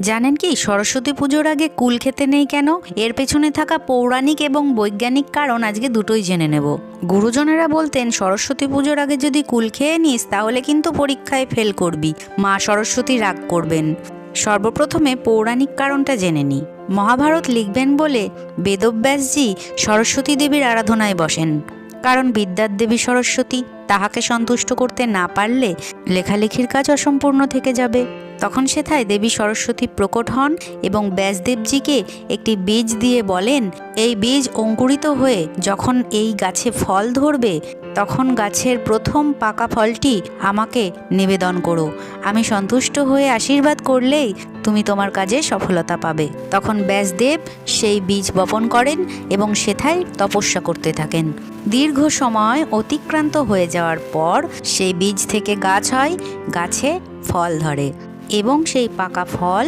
জানেন কি, সরস্বতী পুজোর আগে কুল খেতে নেই কেন? এর পেছনে থাকা পৌরাণিক এবং বৈজ্ঞানিক কারণ আজকে দুটোই জেনে নেব। গুরুজনেরা বলতেন, সরস্বতী পুজোর আগে যদি কুল খেয়ে নিস, তাহলে কিন্তু পরীক্ষায় ফেল করবি। মা সরস্বতী রাগ করবেন। সর্বপ্রথমে পৌরাণিক কারণটা জেনে নিই মহাভারত লিখবেন বলে বেদব্যাসজি সরস্বতী দেবীর আরাধনায় বসেন। কারণ বিদ্যার দেবী সরস্বতী, তাহাকে সন্তুষ্ট করতে না পারলে লেখালেখির কাজ অসম্পূর্ণ থেকে যাবে। তখন সেথায় দেবী সরস্বতী প্রকট হন এবং ব্যাসদেবজিকে একটি বীজ দিয়ে বলেন, এই বীজ অঙ্কুরিত হয়ে যখন এই গাছে ফল ধরবে, তখন গাছের প্রথম পাকা ফলটি আমাকে নিবেদন করো। আমি সন্তুষ্ট হয়ে আশীর্বাদ করলেই তুমি তোমার কাজে সফলতা পাবে। তখন ব্যাসদেব সেই বীজ বপন করেন এবং সেথায় তপস্যা করতে থাকেন। দীর্ঘ সময় অতিক্রান্ত হয়ে যাওয়ার পর সেই বীজ থেকে গাছ হয়, গাছে ফল ধরে। এবং সেই পাকা ফল